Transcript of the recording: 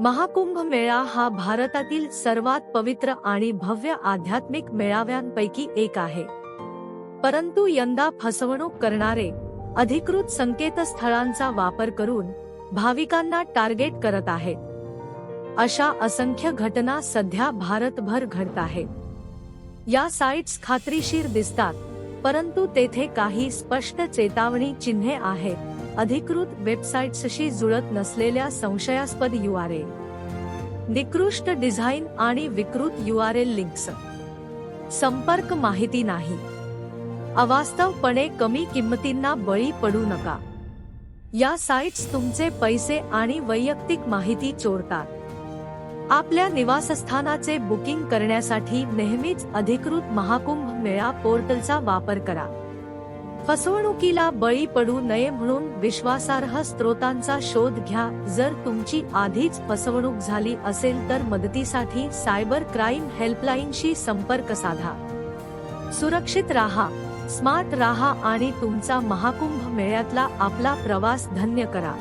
महाकुंभ मेळा हा भारतातील सर्वात पवित्र आणि भव्य आध्यात्मिक मेळाव्यांपैकी एक आहे. परंतु यंदा फसवणूक करणारे अधिकृत संकेतस्थळांचा वापर करून भाविकांना टार्गेट करत आहेत. अशा असंख्य घटना सध्या भारतभर घडत आहेत या साइट्स खात्रीशीर दिसतात परंतु तेथे काही स्पष्ट चेतावणी चिन्हे आहेत. अधिकृत वेबसाईट्सशी जुळत नसलेल्या संशयास्पद यू आर एल निकृष्ट डिझाईन आणि विकृत यू आर एल लिंक्स. संपर्क माहिती नाही. अवास्तवपणे कमी किंमतींना बळी पडू नका. या साइट्स तुमचे पैसे आणि वैयक्तिक माहिती चोरतात. आपल्या निवासस्थानाचे बुकिंग करण्यासाठी नेहमीच अधिकृत महाकुंभ मेळा पोर्टलचा वापर करा. फसवणुकीला बळी पडू नये म्हणून विश्वासार्ह स्रोतांचा शोध घ्या. जर तुमची आधीच फसवणूक झाली असेल तर मदतीसाठी सायबर क्राईम हेल्पलाईनशी संपर्क साधा. सुरक्षित राहा स्मार्ट राहा आणि तुमचा महाकुंभ मेळ्यातला आपला प्रवास धन्य करा.